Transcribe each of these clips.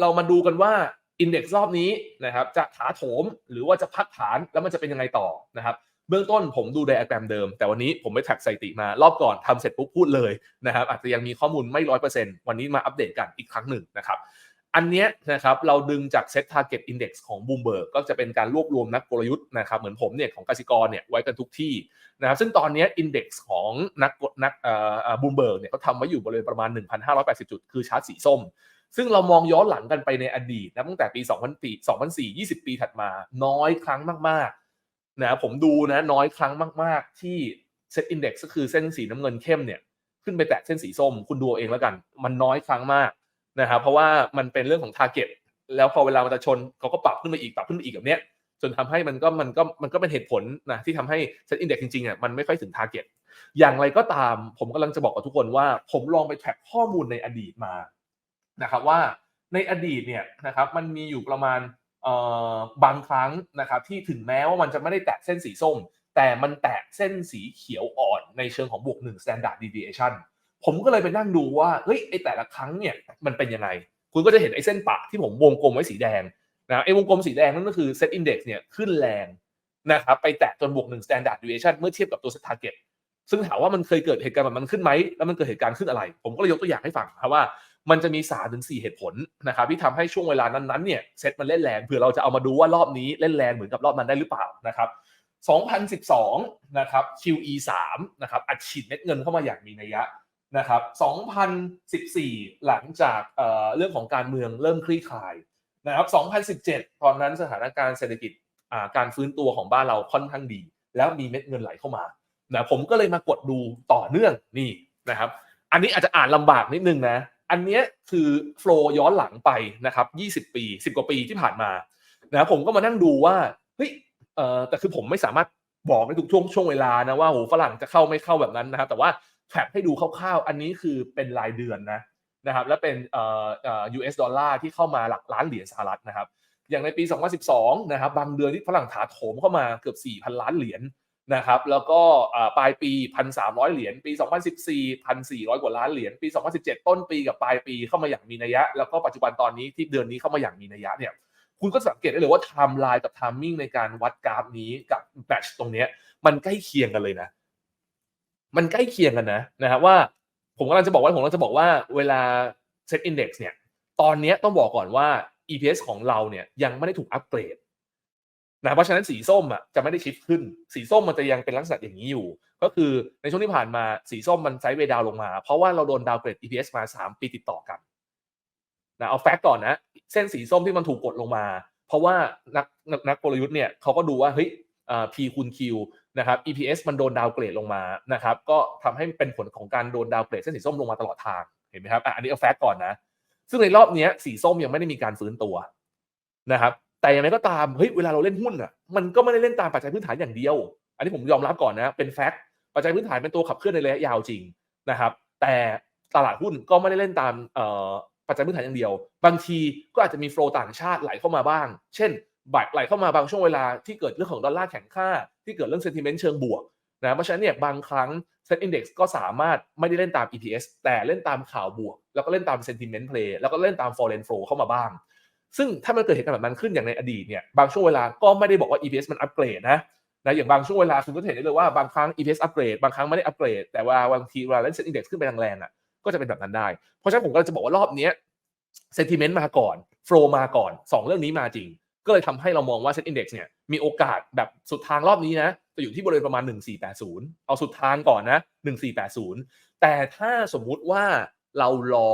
เรามาดูกันว่าอินเด็กซ์รอบนี้นะครับจะถาโถมหรือว่าจะพักฐานแล้วมันจะเป็นยังไงต่อนะครับเบื้องต้นผมดูไดอะแกรมเดิม แต่วันนี้ผมไปแท็กสถิติมารอบก่อนทำเสร็จปุ๊บพูดเลยนะครับอาจจะยังมีข้อมูลไม่ร้อยเปอร์เซ็นต์วันนี้มาอัปเดตกันอีกครั้งหนึ่งนะครับอันเนี้ยนะครับเราดึงจาก Set Target Index ของ Bloomberg ก็จะเป็นการรวบรวมนักกลยุทธ์นะครับเหมือนผมเนี่ยของกสิกรเนี่ยไว้กันทุกที่นะครับซึ่งตอนนี้ Index ของนักนักเอ่อบูมเบิร์กเนี่ยเขาทำไว้อยู่บริเวณประมาณ 1,580 จุด คือชาร์ตสีส้ม ซึ่งเรามองย้อนหลังกันไปในอดีตนะตั้งแต่ปี 2004 2004 20 ปีถัดมา น้อยครั้งมากๆนะผมดูนะน้อยครั้งมาก ๆ ที่ Set Index ก็คือเส้นสีน้ำเงินเข้มเนี่ยขึ้นไปแตะเส้นสีส้ม คุณดูเองแล้วกัน มันน้อยครั้งมากนะครับเพราะว่ามันเป็นเรื่องของ Target แล้วพอเวลามันจะชนเขาก็ปรับขึ้นมาอีกปรับขึ้นมาอีกแบบเนี้ยจนทำให้มันก็มันก็มันก็เป็นเหตุผลนะที่ทำให้ Set Index จริงๆอะมันไม่ค่อยถึง Target อย่างไรก็ตามผมกำลังจะบอกกับทุกคนว่า ผมลองไปแทร็กข้อมูลในอดีตมา นะครับว่าในอดีตเนี่ยนะครับมันมีอยู่ประมาณบางครั้งนะครับที่ถึงแม้ว่ามันจะไม่ได้แตะเส้นสีส้ม แต่มันแตะเส้นสีเขียวอ่อนในเชิงของบวก1 standard deviation ผมก็เลยไปนั่งดูว่าเฮ้ยไอแต่ละครั้งเนี่ยมันเป็นยังไง คุณก็จะเห็นไอเส้นปะที่ผมวงกลมไว้สีแดงนะไอวงกลมสีแดงนั่นก็คือ set index เนี่ยขึ้นแรงนะครับไปแตะจนบวก1 standard deviation เมื่อเทียบกับตัว set target ซึ่งถามว่ามันเคยเกิดเหตุการณ์แบบนั้นขึ้นไหมแล้วมันเกิดเหตุการณ์ขึ้นอะไร ผมก็เลยยกตัวอย่างให้ฟังครับว่า มันจะมี3าถึงสเหตุผลนะครับที่ทำให้ช่วงเวลานั้นๆเนี่ยเซตมันเล่นแรงเผื่อเราจะเอามาดูว่ารอบนี้เล่นแรงเหมือนกับรอบนั้นได้หรือเปล่านะครับ2012 นะครับ QE 3นะครับอัดฉีดเม็ดเงินเข้ามาอย่างมีนัยยะนะครับ2014 หลังจากเเรื่องของการเมืองเริ่มคลี่คลายนะครับ2017 ตอนนั้นสถานการณ์เศรษฐกิจการฟื้นตัวของบ้านเราค่อนข้างดี แล้วมีเม็ดเงินไหลเข้ามานะผมก็เลยมากดดูต่อเนื่องนี่นะครับ อันนี้อาจจะอ่านลำบากนิดนึงนะ อันนี้คือโฟล์ย้อนหลังไปนะครับ20 ปี 10 กว่าปีที่ผ่านมานะผมก็มานั่งดูว่าเฮ้ยเอ่อแต่คือผมไม่สามารถบอกในทุกช่วงช่วงเวลานะว่าโหฝรั่งจะเข้าไม่เข้าแบบนั้นนะครับ แต่ว่าแท็กให้ดูคร่าวๆ อันนี้คือเป็นรายเดือนนะนะครับและเป็นเอ่อเอ่อ US ดอลลาร์ที่เข้ามาหลักล้านเหรียญสหรัฐนะครับ อย่างในปี 2012 นะครับบางเดือนที่ฝรั่งถาโถมเข้ามาเกือบ 4,000 ล้านเหรียญ นะครับ แล้วก็ปลายปี 1,300 เหรียญปี 2014 1,400 กว่าล้านเหรียญปี 2017 ต้นปีกับปลายปีเข้ามาอย่างมีนัยยะ แล้วก็ปัจจุบันตอนนี้ที่เดือนนี้เข้ามาอย่างมีนัยยะเนี่ยคุณก็สังเกตได้เลยว่าไทม์ไลน์กับไทมิ่งในการวัดกราฟนี้กับแบชตรงนี้มันใกล้เคียงกันเลยนะ มันใกล้เคียงกันนะนะครับว่า ผมกำลังจะบอกว่าผมกำลังจะบอกว่าเวลา Set Index เนี่ยตอนนี้ต้องบอกก่อนว่า EPS ของเราเนี่ยยังไม่ได้ถูกอัปเกรด นะเพราะฉะนั้นสีส้มอะจะไม่ได้ชิฟขึ้น สีส้มมันจะยังเป็นลักษณะอย่างนี้อยู่ ก็คือในช่วงที่ผ่านมาสีส้มมันไซด์เวดาวลงมา เพราะว่าเราโดนดาวเกรด EPS มา 3 ปีติดต่อกันนะเอาแฟกต์ก่อนนะ เส้นสีส้มที่มันถูกกดลงมา เพราะว่านักนักนักกลยุทธ์เนี่ยเขาก็ดูว่าเฮ้ยอ P คูณ Q นะครับ EPS มันโดนดาวเกรดลงมานะครับก็ทำให้เป็นผลของการโดนดาวเกรดเส้นสีส้มลงมาตลอดทางเห็นไหมครับอันนี้เอาแฟกต์ก่อนนะ ซึ่งในรอบนี้สีส้มยังไม่ได้มีการฟื้นตัวนะครับ แต่อย่างไรก็ตามเฮ้ยเวลาเราเล่นหุ้นอะมันก็ไม่ได้เล่นตามปัจจัยพื้นฐานอย่างเดียว อันนี้ผมยอมรับก่อนนะเป็นแฟกต์ปัจจัยพื้นฐานเป็นตัวขับเคลื่อนในระยะยาวจริงนะครับ แต่ตลาดหุ้นก็ไม่ได้เล่นตามปัจจัยพื้นฐานอย่างเดียว บางทีก็อาจจะมีโฟล์ต่างชาติไหลเข้ามาบ้าง เช่นบัตรไหลเข้ามาบางช่วงเวลาที่เกิดเรื่องของดอลลาร์แข็งค่า ที่เกิดเรื่องเซนติเมนต์เชิงบวกนะเพราะฉะนั้นเนี่ยบางครั้งเซ็ตอินดี x ก็สามารถไม่ได้เล่นตาม EPS แต่เล่นตามข่าวบวก แล้วก็เล่นตามเซนติเมนต์เพลย์แล้วก็เล่นตาม foreign flow เข้ามาบ้าง ซึ่งถ้ามันเกิดเหตุการณ์แบบนั้นขึ้นอย่างในอดีตเนี่ยบางช่วงเวลาก็ไม่ได้บอกว่า EPS มันอัปเกรดนะนะอย่างบางช่วงเวลาคุณก็เห็นได้เลยว่าบางครั้ง EPS อัปเกรดบางครั้งไม่ได้อัปเกรดแต่ว่าบางทีเวลาเล่นเซ็นอินดี x ขึ้นไปแรงๆอะก็จะเป็นแบบนั้นได้ เพราะฉะนั้นผมก็จะบอกว่ารอบนี้เซนติเมนต์มาก่อนโฟล์มาก่อน 2 เรื่องนี้มาจริง ก็เลยทำให้เรามองว่าเซ็นอินดี x เนี่ยมีโอกาสแบบสุดทางรอบนี้นะจะอยู่ที่บริเวณประมาณ 1480 เอาสุดทางก่อนนะ 1480 แต่ถ้าสมมุติว่าเรารอ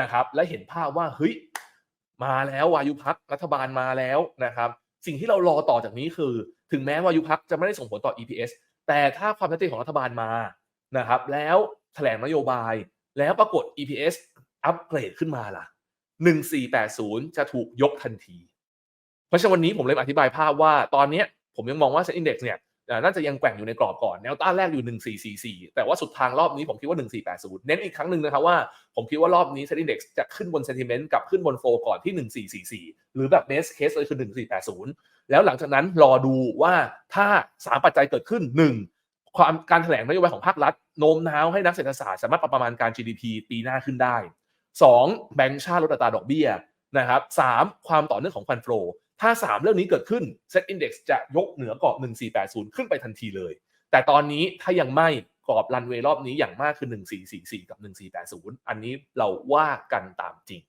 นะครับและเห็นภาพว่าเฮ้ย มาแล้ววายุพักรัฐบาลมาแล้วนะครับ สิ่งที่เรารอต่อจากนี้คือ ถึงแม้วายุพักจะไม่ได้ส่งผลต่อ EPS แต่ถ้าความชัดเจนของรัฐบาลมานะครับ แล้วแถลงนโยบาย แล้วปรากฏ EPS อัปเกรดขึ้นมาล่ะ 1480 จะถูกยกทันที เพราะฉะนั้นวันนี้ผมเลยอธิบายภาพว่าตอนนี้ผมยังมองว่าเซ็นอินดี x เนี่ย น่าจะยังแกว่งอยู่ในกรอบก่อน แนวต้านแรกอยู่ 1444 แต่ว่าสุดทางรอบนี้ผมคิดว่า 1480 เน้นอีกครั้งหนึ่งนะครับว่า ผมคิดว่ารอบนี้เซ็นดี x จะขึ้นบนเซนติเมนต์กับขึ้นบนโฟก่อนที่ 1444 หรือแบบเบสเคสเลยคือ 1480 แล้วหลังจากนั้นรอดูว่าถ้า 3 ปัจจัยเกิดขึ้น 1. ความการแถลงนโยบายของภาครัฐโน้มน้าวให้นักเศรษฐศาสตร์สามารถประมาณการ GDP ปีหน้าขึ้นได้ 2. แบงก์ชาติลดอัตราดอกเบี้ยนะครับสามความต่อเนื่องของฟันโฟ ถ้า 3 เรื่องนี้เกิดขึ้น Set Index จะยกเหนือกรอบ 1480 ขึ้นไปทันทีเลย แต่ตอนนี้ถ้ายังไม่กรอบรันเวย์รอบนี้อย่างมากคือ 1444 กับ 1480 อันนี้เราว่ากันตามจริง